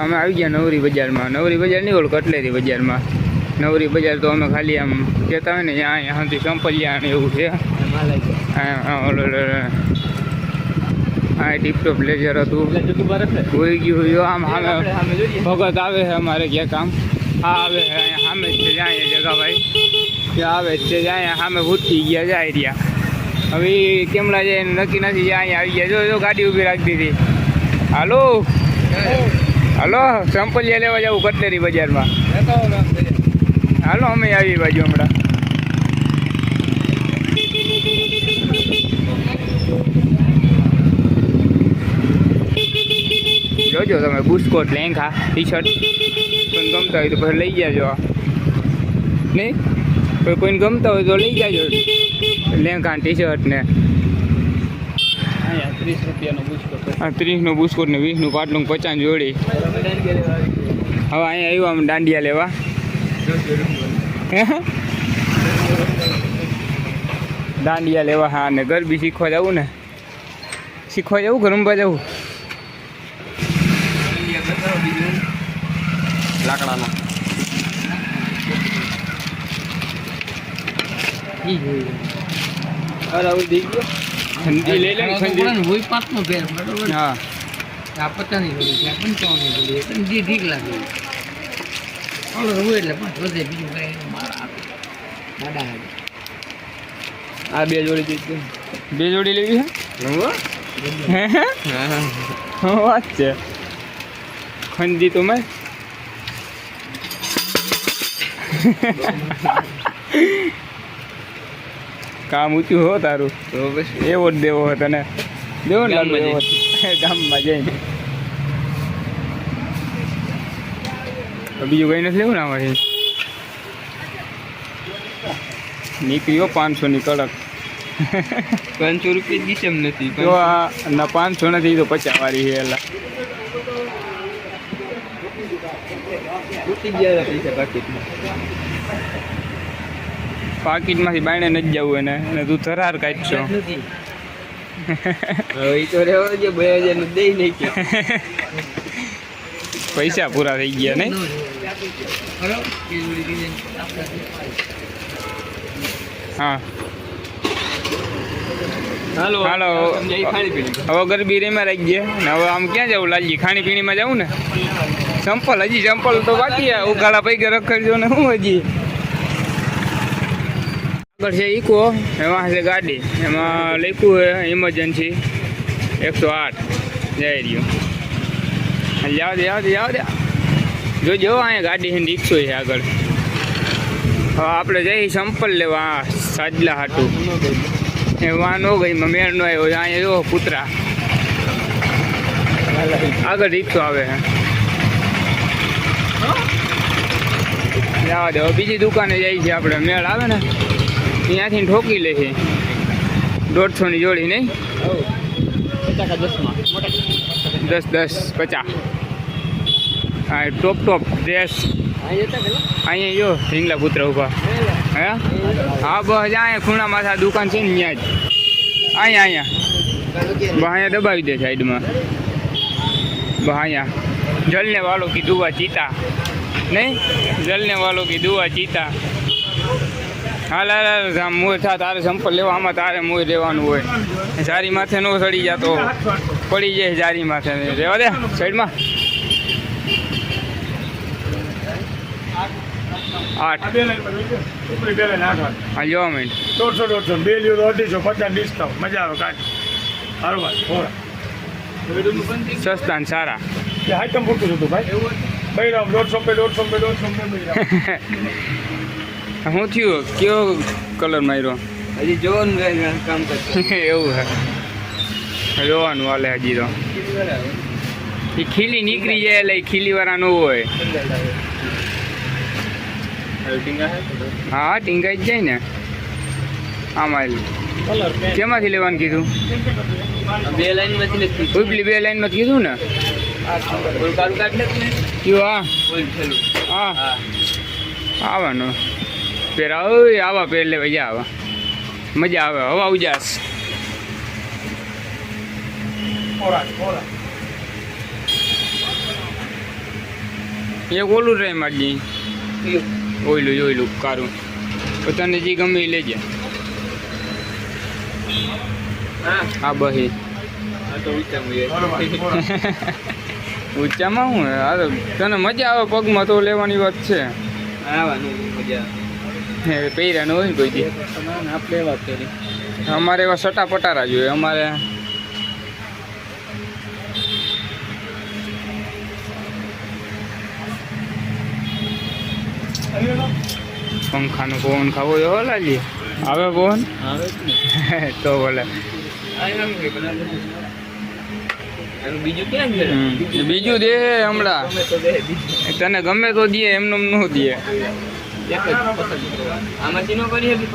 અમે આવી ગયા નવરી બજારમાં. નવરી બજાર નહીં ઓળખો કટલેરી બજારમાં. નવરી બજાર તો અમે ખાલી આમ કહેતા હોય ને, અહીંયા અહીંયાથી સંપલિયા ને એવું છે. ઓલો ટીપટોપ લેજર હતું. હોઈ ગયું હોય આમ સામે ભગત આવે છે અમારે ક્યાં કામ. આ આવે છે, અહીંયા સામે જ છે, જાય જગાભાઈ ત્યાં આવે છે, જાય સામે ભૂતી ગયા, જાય રહ્યા. હવે કેમલા જાય નક્કી નથી, જાય અહીંયા આવી ગયા. જો, ગાડી ઊભી રાખી દીધી. હાલો. હાલો, સંપલિયા લેવા જવું કટલેરી બજારમાં. હાલો, અમે આવી બાજુ હમણાં. જોજો તમે, બુસ્કોટ, લેંઘા ટી શર્ટ કોઈ ગમતા હોય તો પછી લઈ જાજો. નહીં? કોઈ કોઈને ગમતા હોય તો લઈ જાજો. લેંઘા ટી શર્ટ ને. ત્રીસ રૂપિયાનો બુસ્કો ત્રીસનું બુસ્કોટ ને વીસનું પાટલું પચાસ જોડી. હવે અહીંયા આવ્યું અમે દાંડિયા લેવા. દાંડિયા લેવા હા ને ગરબી શીખવા જવું ને. શીખવા જવું ગરમવા જવું? લાકડાનો. અરે દઈ ગયો. ખંજી લઈ લે ઠંડી. હોય પાક નો ફેર બરોબર? હા. આ પતાની જોડી છે જોડી છે પણ જે ઠીક લાગે. ઓલો હોય એટલે પણ વધે બીજું કઈ મારા દાદા. આ બે જોડી દીધી બે જોડી લેવી છે હે હે? હા. વાત છે. ખંજી તો મેં કામ ઊંચું હો તારું. તો પછી? એવો જ દેવો હતો તને. દેવો ને લાડુ ગામમાં એવો ગામમાં જઈને. બીજું કઈ નથી લેવું ને આમાંથી નીકળ્યો પાંચસો ની કડક. પાંચસો રૂપિયા દીશે એમ નથી તો આ ના પાંચસો નથી તો પચાસ વાળી છે એલા. તૂટી ગયા પૈસા પાકીટમાં. પાકીટમાંથી બાયણે નથી જવું એને. અને તું થરાર કાઢશો. પૈસા પૂરા થઈ ગયા નહીં? હા. હાલો હાલો. હવે ગરબી રેમાં રહી ગયા ને હવે આમ ક્યાં જવું? લાલજી ખાણી પીણીમાં જવું ને? ચંપલ હજી ચંપલ તો બાકી ઉઘાડા પૈકી રખડજો ને હું હજી? આગળ છે ઇકો એમાં છે ગાડી. એમાં લખ્યું છે ઇમરજન્સી એકસો આઠ. જઈ રહ્યું. જાવ દે જાવ દે જાવ દે. અહીંયા ગાડી છે રિક્ષો છે આગળ. હવે આપણે જઈ સંપલ લેવા સાજલા હાટું. એ વાં નો ગઈ મેળ નો આવ્યો. અહીંયા જો કૂતરા. આગળ રિક્ષો આવે છે બીજી દુકાને જાય છે આપણે. મેળ આવે ને? ત્યાંથી ઠોકી લે છે. દોઢસોની જોડી નહીં? દસ દસ, પચાસ. હા ટોપ ટોપ ડ્રેસ. અહીંયા જો, ઢીંગલા પુત્ર ઊભા હે? હા, બસ, અહીંયા ખૂણા માથા દુકાન છે ને ત્યાં જ. અહીંયા અહીંયા. બસ, અહીંયા દબાવી દે સાઈડમાં. બસ, અહીંયા. જલને વાલો કી દુવા ચીતા. નહીં? જલને વાલો કી દુવા ચીતા. હાલ લા હાલ આમ મોર થા તારે સંપલ લેવા આમાં તારે મોર રહેવાનું હોય. જારી માથે નો સડી જાતો પડી જાય જારી માથે. રહેવા દે સાઈડમાં. આઠ. હા જોવા માંડ દોઢસો દોઢસો બે લ્યો અઢીસો પચાસ ડિસ્કાઉન્ટ. મજા આવે કાઢ હરવા થોડા સસ્તા ને સારા. પૂરતું હતું ભાઈ. દોઢસો રૂપિયા દોઢસો રૂપિયા દોઢસો રૂપિયા બૈરામ. શું થયું? કયો કલર માર્યો? હજી જોવાનું કામ કરશે એવું હે. જોવાનું હાલે હજી તો. એ ખીલી નીકળી જાય એટલે ખીલી વાળા ન હોય. હા ટીંગાઈ જ જાય ને. આમાં કેમાંથી લેવાનું કીધું? બે લાઈનમાંથી નથી ઉપલી બે લાઈનમાં કીધું ને? કયું હા. હા. આવવાનું. પેલા ઓય આવા પેર લે મજા આવે મજા આવે હવા ઉજાસ. એક ઓલું ટ્રાય મારજી ઓયલું ઓયલું કારું. તો તને જે ગમે એ લેજે. હા. બહી. ઊંચામાં હું? તને મજા આવે પગમાં તો લેવાની વાત છે. આવવાનું મજા હે, પહેર્યા હોય ને કોઈ દી. આપણે વાત કરી અમારે એવા સટા પટારા જોઈએ અમારે પંખાનો પવન ખાવો જો લાલી. આવે પવન? તો ભલે. બીજું દે હમણાં. તને ગમે તો દે એમને એમ ન દે. એક જ પસંદ કરી. હતી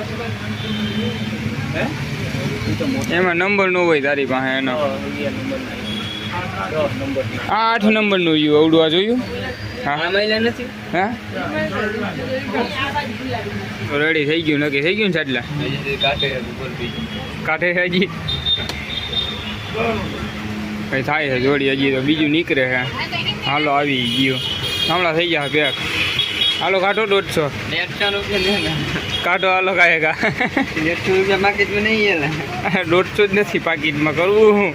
એમાં નંબર નો હોય તારી પાસે એનો. આ આઠ નંબર નંબરનું યુ અવડું આ જોયું રેડી થઈ ગયું નક્કી થઈ ગયું ને સાટલા કાંઠે હજી? કઈ થાય છે જોડી હજી તો બીજું નીકળે છે હાલો આવી ગયું. હમણાં થઈ ગયા પેક હાલો કાઢો દોઢસો. કાઢો હાલો કાંઈ કા એકસો રૂપિયા માર્કેટમાં નહીં લે દોઢસો જ નથી પાકીટમાં કરવું. હું?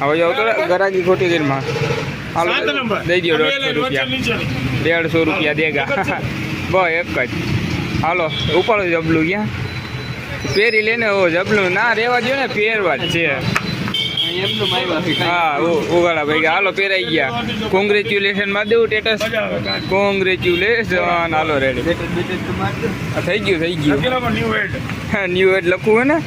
હવે જાવ તો ગરાગી ખોટી ગીરમાં હાલો દઈ દો દોઢસો રૂપિયા. દેડસો રૂપિયા દેગા. બસ એક જ. હાલો ઉપાડો જબલું ક્યાં? પહેરી લેને ઓ જબલું. ના રહેવા દો ને પહેરવા જ છે. હા ઉગાડા ભાઈ ગયા. હાલો પહેરાઈ ગયા. કોંગ્રેચ્યુલેશનમાં દેવું સ્ટેટસ કોંગ્રેચ્યુલેશન હાલો રેડી થઈ ગયું થઈ ગયું. ન્યૂ એડ લખવું હે ને?